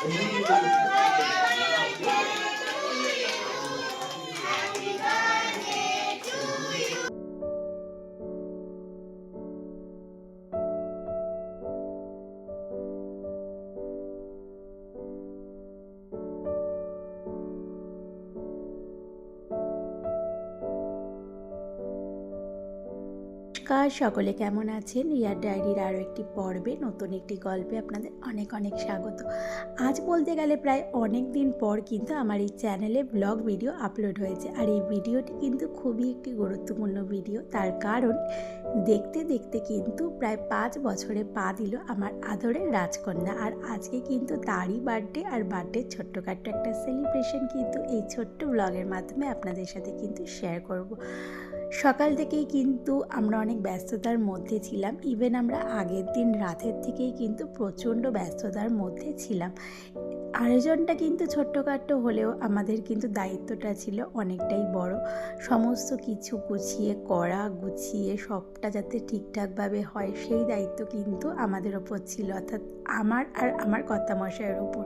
Thank you. নমস্কার, সকলে কেমন আছেন? রিয়ার ডায়েরির আরও একটি পর্বে নতুন একটি গল্পে আপনাদের অনেক অনেক স্বাগত। আজ বলতে গেলে প্রায় অনেক দিন পর কিন্তু আমার এই চ্যানেলে ব্লগ ভিডিও আপলোড হয়েছে। আর এই ভিডিওটি কিন্তু খুবই একটি গুরুত্বপূর্ণ ভিডিও। তার কারণ, দেখতে দেখতে কিন্তু প্রায় পাঁচ বছরে পা দিল আমার আদরের রাজকন্যা। আর আজকে কিন্তু তারই বার্থডে আর বার্থডে ছোট্টখাট্ট একটা সেলিব্রেশন কিন্তু এই ছোট্ট ব্লগের মাধ্যমে আপনাদের সাথে কিন্তু শেয়ার করব। সকাল থেকেই কিন্তু আমরা অনেক ব্যস্ততার মধ্যে ছিলাম। ইভেন আমরা আগের দিন রাতের থেকেই কিন্তু প্রচণ্ড ব্যস্ততার মধ্যে ছিলাম। আয়োজনটা কিন্তু ছোট্টখাট্ট হলেও আমাদের কিন্তু দায়িত্বটা ছিল অনেকটাই বড়। সমস্ত কিছু গুছিয়ে করা গুছিয়ে, সবটা যাতে ঠিকঠাকভাবে হয়, সেই দায়িত্ব কিন্তু আমাদের ওপর ছিল। অর্থাৎ আমার আর আমার কর্তামশাইয়ের ওপর।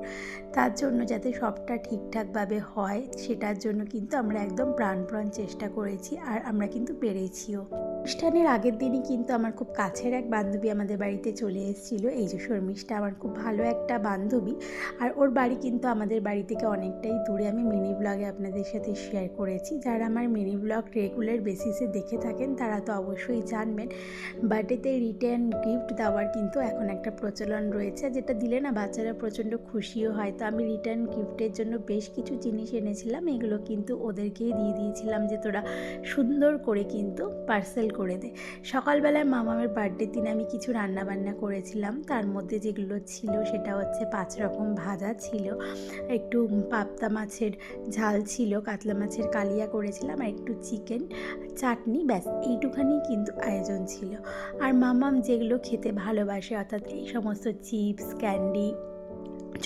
তার জন্য যাতে সবটা ঠিকঠাকভাবে হয়, সেটার জন্য কিন্তু আমরা একদম প্রাণপ্রাণ চেষ্টা করেছি আর আমরা কিন্তু পেরেছিও। অনুষ্ঠানের আগের দিনই কিন্তু আমার খুব কাছের এক বান্ধবী আমাদের বাড়িতে চলে এসেছিল। এই যে শর্মিষ্ঠা, আমার খুব ভালো একটা বান্ধবী। আর ওর বাড়ি কিন্তু আমাদের বাড়ি থেকে অনেকটাই দূরে। আমি মিনি ব্লগে আপনাদের সাথে শেয়ার করেছি। যারা আমার মিনি ব্লগ রেগুলার বেসিসে দেখে থাকেন, তারা তো অবশ্যই জানবেন। বার্থডেতে রিটার্ন গিফট দেওয়ার কিন্তু এখন একটা প্রচলন রয়েছে। যেটা দিলে না বাচ্চারা প্রচণ্ড খুশিও হয়। তো আমি রিটার্ন গিফটের জন্য বেশ কিছু জিনিস এনেছিলাম। এগুলো কিন্তু ওদেরকেই দিয়ে দিয়েছিলাম যে তোরা সুন্দর করে কিন্তু পার্সেল করে দে। সকালবেলায় মামামের বার্থডের দিন আমি কিছু রান্না বান্না করেছিলাম। তার মধ্যে যেগুলো ছিল সেটা হচ্ছে পাঁচ রকম ভাজা ছিল, একটু পাবদা মাছের ঝাল ছিল, কাতলা মাছের কালিয়া করেছিলাম আর একটু চিকেন চাটনি, ব্যাস, এইটুখানি কিন্তু আয়োজন ছিল। আর মামাম যেগুলো খেতে ভালোবাসে, অর্থাৎ এই সমস্ত চিপস ক্যান্ডি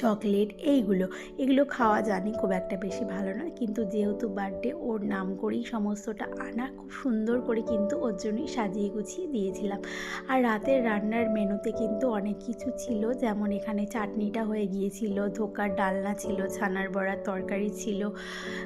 চকলেট, এইগুলো। এগুলো খাওয়া জানি খুব একটা বেশি ভালো না কিন্তু যেহেতু বার্থডে ওর নাম করেই সমস্তটা আনা, খুব সুন্দর করে কিন্তু ওর জন্যই সাজিয়ে গুছিয়ে দিয়েছিলাম। আর রাতের রান্নার মেনুতে কিন্তু অনেক কিছু ছিল। যেমন এখানে চাটনিটা হয়ে গিয়েছিল, ধোকার ডালনা ছিল, ছানার বড়ার তরকারি ছিল,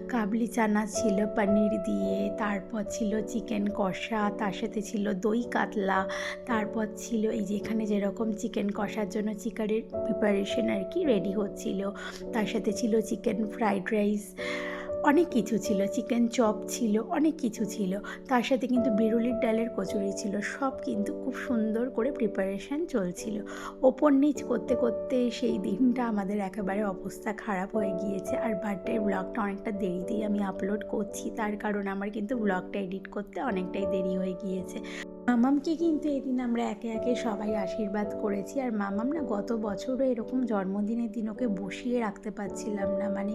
কাবলি চানা ছিল পনির দিয়ে, তারপর ছিল চিকেন কষা, তার সাথে ছিল দই কাতলা, তারপর ছিল এই যে এখানে যেরকম চিকেন কষার জন্য চিকেনের প্রিপারেশন আর কি রেডি হচ্ছিল। তার সাথে ছিল চিকেন ফ্রাইড রাইস অনেক কিছু ছিল চিকেন চপ ছিল, অনেক কিছু ছিল। তার সাথে কিন্তু বিরুলির ডালের কচুরি ছিল, সব কিন্তু খুব সুন্দর করে প্রিপারেশান চলছিল। ওপর নিচ করতে করতে সেই দিনটা আমাদের একেবারে অবস্থা খারাপ হয়ে গিয়েছে। আর বার্থডে ব্লগটা অনেকটা দেরিতেই আমি আপলোড করছি, তার কারণ আমার কিন্তু ব্লগটা এডিট করতে অনেকটাই দেরি হয়ে গিয়েছে। মামামকে কিন্তু এদিন আমরা একে একে সবাই আশীর্বাদ করেছি। আর মামাম না গত বছরও এরকম জন্মদিনের দিন ওকে বসিয়ে রাখতে পারছিলাম না। মানে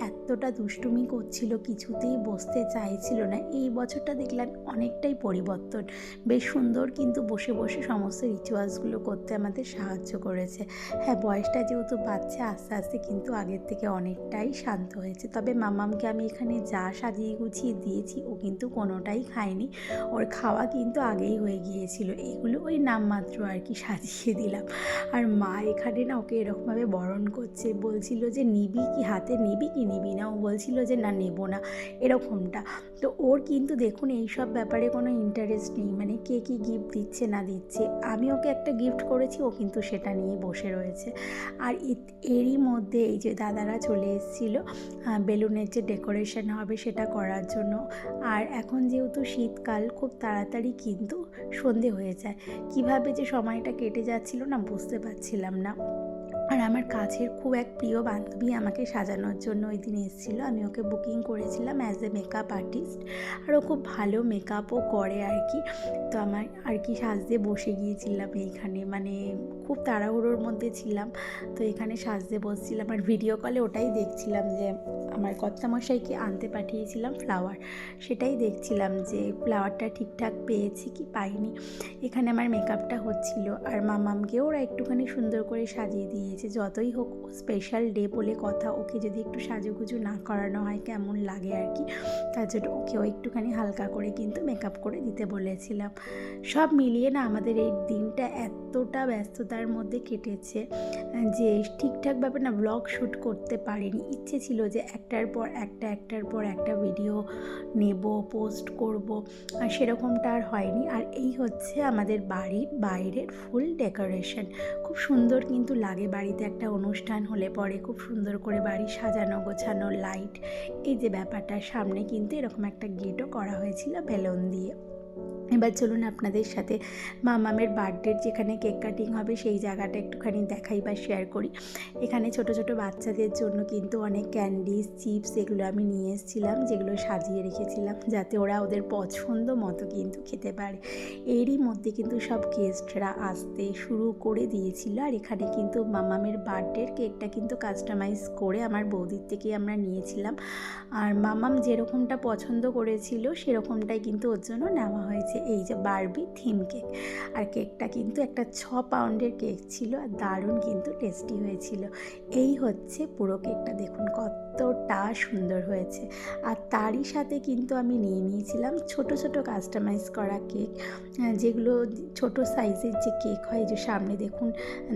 এতটা দুষ্টুমি করছিল, কিছুতেই বসতে চাইছিল না। এই বছরটা দেখলাম অনেকটাই পরিবর্তন। বেশ সুন্দর কিন্তু বসে বসে সমস্ত রিচুয়ালসগুলো করতে আমাদের সাহায্য করেছে। হ্যাঁ বয়সটা যেহেতু বাচ্চা আস্তে আস্তে কিন্তু আগের থেকে অনেকটাই শান্ত হয়েছে। তবে মামামকে আমি এখানে যা সাজিয়ে গুছিয়ে দিয়েছি, ও কিন্তু কোনোটাই খায়নি। ওর খাওয়া কিন্তু আগেই হয়ে গিয়েছিল। এগুলো ওই নামমাত্র আর কি সাজিয়ে দিলাম। আর মা এখানে না ওকে এরকমভাবে বরণ করছে। বলছিল যে, নিবি কি হাতে? নিবি কি নিবি না? ও বলছিল যে, না, নেব না। এরকমটা। তো ওর কিন্তু দেখুন এই সব ব্যাপারে কোনো ইন্টারেস্ট নেই। মানে কে কী গিফট দিচ্ছে, না দিচ্ছে। আমি ওকে একটা গিফট করেছি, ও কিন্তু সেটা নিয়ে বসে রয়েছে। আর এরই মধ্যে এই যে দাদারা চলে এসেছিল বেলুনের যে ডেকোরেশন হবে সেটা করার জন্য। আর এখন যেহেতু শীতকাল, খুব তাড়াতাড়ি কিন্তু সন্ধে হয়ে যায়। কীভাবে যে সময়টা কেটে যাচ্ছিল না বুঝতে পারছিলাম না। আর আমার কাছের খুব এক প্রিয় বান্ধবী আমাকে সাজানোর জন্য ওই দিন এসেছিল। আমি ওকে বুকিং করেছিলাম অ্যাজ এ মেকআপ আর্টিস্ট আর ও খুব ভালো মেকআপও করে আর কি। তো আমার আর কি সাজতে বসে গিয়েছিলাম এইখানে। মানে খুব তাড়াহুড়োর মধ্যে ছিলাম। তো এখানে সাজতে বসছিলাম। আর ভিডিও কলে ওটাই দেখছিলাম যে আমার কর্তামশাইকে আনতে পাঠিয়েছিলাম ফ্লাওয়ার সেটাই দেখছিলাম যে ফ্লাওয়ারটা ঠিকঠাক পেয়েছি কি পাইনি। এখানে আমার মেকআপটা হচ্ছিল। আর মামামকেও ওরা একটুখানি সুন্দর করে সাজিয়ে দিয়েছে। যতই হোক স্পেশাল ডে বলে কথা, ওকে যদি একটু সাজুগুজু না করানো হয়, কেমন লাগে আর কি, তার জন্য ওকেও একটুখানি হালকা করে কিন্তু মেকআপ করে দিতে বলেছিলাম। সব মিলিয়ে না আমাদের এই দিনটা এতটা ব্যস্ততার মধ্যে কেটেছে যে ঠিকঠাকভাবে না ব্লগ শ্যুট করতে পারিনি। ইচ্ছে ছিল যে একটার পর একটা, একটার পর একটা ভিডিও নেব পোস্ট করব, আর সেরকমটা আর হয়নি। আর এই হচ্ছে আমাদের বাড়ির বাইরের ফুল ডেকোরেশন খুব সুন্দর কিন্তু লাগে বাড়িতে একটা অনুষ্ঠান হলে পরে। খুব সুন্দর করে বাড়ি সাজানো, গোছানো লাইট এই যে ব্যাপারটা, সামনে কিন্তু এরকম একটা গেটও করা হয়েছিল বেলুন দিয়ে। এবার চলুন আপনাদের সাথে মামামের বার্থডের যেখানে কেক কাটিং হবে সেই জায়গাটা একটুখানি দেখাই বা শেয়ার করি। এখানে ছোট ছোট বাচ্চাদের জন্য কিন্তু অনেক ক্যান্ডিস চিপস এগুলো আমি নিয়ে এসেছিলাম, যেগুলো সাজিয়ে রেখেছিলাম, যাতে ওরা ওদের পছন্দ মতো কিন্তু খেতে পারে। এরই মধ্যে কিন্তু সব গেস্টরা আসতে শুরু করে দিয়েছিল আর এখানে কিন্তু মামামের বার্থডের কেকটা কিন্তু কাস্টমাইজ করে আমার বৌদির থেকে আমরা নিয়েছিলাম। আর মামাম যেরকমটা পছন্দ করেছিল, সেরকমটাই কিন্তু ওর জন্য নেওয়া হয়েছে। এই যে বারবি থিম কেক আর কেকটা কিন্তু একটা ছ পাউন্ডের কেক ছিল আর দারুণ কিন্তু টেস্টি হয়েছিল। এই হচ্ছে পুরো কেকটা দেখুন কতটা সুন্দর হয়েছে। আর তারই সাথে কিন্তু আমি নিয়ে নিয়েছিলাম ছোট ছোট কাস্টমাইজ করা কেক যেগুলো ছোট সাইজের যে কেক হয় যে সামনে দেখুন,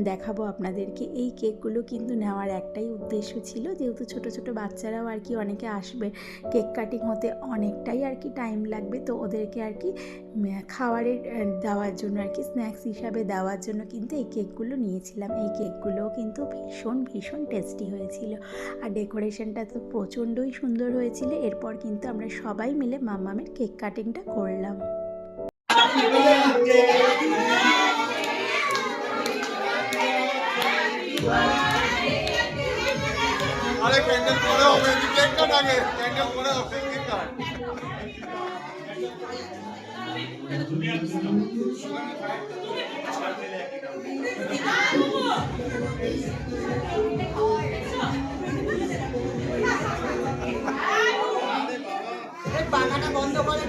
দেখাবো আপনাদেরকে। এই কেকগুলো কিন্তু নেওয়ার একটাই উদ্দেশ্য ছিল, যেহেতু ছোট ছোট বাচ্চারাও আর কি অনেকে আসবে। কেক কাটিং হতে অনেকটাই আর কি টাইম লাগবে, তো ওদেরকে আর কি খাবারের দেওয়ার জন্য আর কি স্ন্যাক্স হিসাবে দেওয়ার জন্য কিন্তু এই কেকগুলো নিয়েছিলাম। এই কেকগুলোও কিন্তু ভীষণ ভীষণ টেস্টি হয়েছিল। আর ডেকোরেশনটা তো প্রচণ্ডই সুন্দর হয়েছিল এরপর কিন্তু আমরা সবাই মিলে মামামের কেক কাটিংটা করলাম। আরে ক্যান্ডেল করে হবে কেক কাট আগে ক্যান্ডেল করে হবে কেক কাট। আরে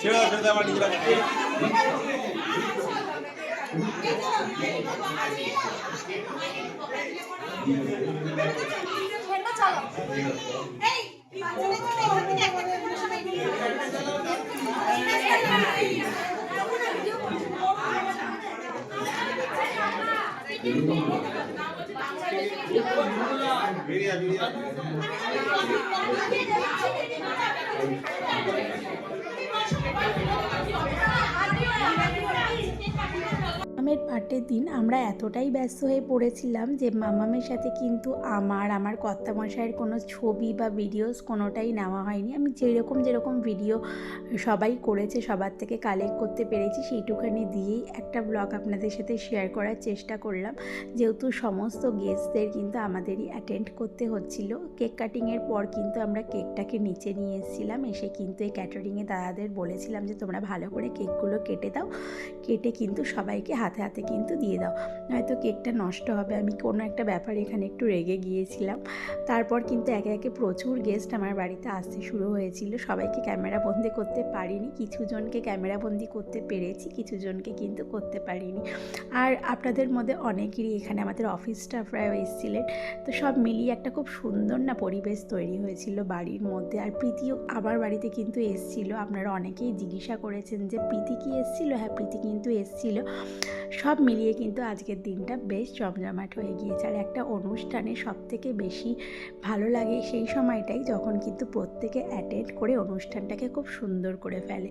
ছেড়ে ছেড়ে দাও আমার নিজেরা বেরিয়ে আয়, বেরিয়ে আয়। মামামের বার্থডের দিন আমরা এতটাই ব্যস্ত হয়ে পড়েছিলাম যে মামামের সাথে কিন্তু আমার আমার কর্তামশাইয়ের কোনো ছবি বা ভিডিওস কোনোটাই নেওয়া হয়নি। আমি যেরকম যেরকম ভিডিও সবাই করেছে, সবার থেকে কালেক্ট করতে পেরেছি, সেইটুখানি দিয়েই একটা ব্লগ আপনাদের সাথে শেয়ার করার চেষ্টা করলাম। যেহেতু সমস্ত গেস্টদের কিন্তু আমাদেরই অ্যাটেন্ড করতে হচ্ছিল কেক কাটিংয়ের পর কিন্তু আমরা কেকটাকে নিচে নিয়ে এসেছিলাম, এসে কিন্তু এই ক্যাটারিংয়ে দাদাদের বলেছিলাম যে তোমরা ভালো করে কেকগুলো কেটে দাও। কেটে কিন্তু সবাইকে হাতে হাতে কিন্তু দিয়ে দাও। নয়তো কেকটা নষ্ট হবে। আমি কোনো একটা ব্যাপারে এখানে একটু রেগে গিয়েছিলাম। তারপর কিন্তু একে একে প্রচুর গেস্ট আমার বাড়িতে আসতে শুরু হয়েছিল। সবাইকে ক্যামেরা বন্দি করতে পারিনি। কিছু জনকে ক্যামেরা বন্দি করতে পেরেছি কিছু জনকে কিন্তু করতে পারিনি। আর আপনাদের মধ্যে অনেকেরই এখানে আমাদের অফিস স্টাফরাও এসেছিলেন। তো সব মিলিয়ে একটা খুব সুন্দর না পরিবেশ তৈরি হয়েছিল বাড়ির মধ্যে। আর প্রীতিও আমার বাড়িতে কিন্তু এসছিল। আপনারা অনেকেই জিজ্ঞাসা করেছেন যে, প্রীতি কি এসছিল? হ্যাঁ প্রীতি কিন্তু এসছিল। সব মিলিয়ে কিন্তু আজকের দিনটা বেশ জমজমাট হয়ে গিয়েছে। আর একটা অনুষ্ঠানে সব থেকে বেশি ভালো লাগে সেই সময়টাই যখন কিন্তু প্রত্যেকে অ্যাটেন্ড করে অনুষ্ঠানটাকে খুব সুন্দর করে ফেলে।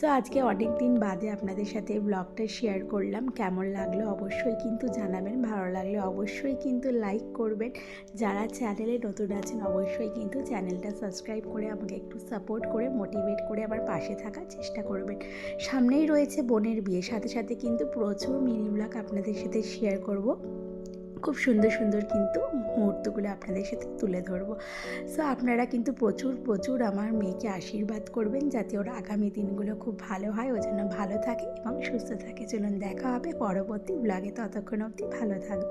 সো আজকে অনেক দিন বাদে আপনাদের সাথে ব্লগটা শেয়ার করলাম। কেমন লাগল অবশ্যই কিন্তু জানাবেন। ভালো লাগলে অবশ্যই কিন্তু লাইক করবেন। যারা চ্যানেলে নতুন আছেন, অবশ্যই কিন্তু চ্যানেলটা সাবস্ক্রাইব করে আমাকে একটু সাপোর্ট করে মোটিভেট করে আমার পাশে থাকার চেষ্টা করবেন। সামনেই রয়েছে বোনের বিয়ে। সাথে সাথে কিন্তু প্রচুর মিনি ব্লগ আপনাদের সাথে শেয়ার করব। খুব সুন্দর সুন্দর কিন্তু মুহূর্তগুলো আপনাদের সাথে তুলে ধরবো। সো আপনারা কিন্তু প্রচুর প্রচুর আমার মেয়েকে আশীর্বাদ করবেন যাতে ওর আগামী দিনগুলো খুব ভালো হয়, ও যেন ভালো থাকে এবং সুস্থ থাকে। চলুন দেখা হবে পরবর্তী ব্লগে। ততক্ষণ অবধি ভালো থাকবে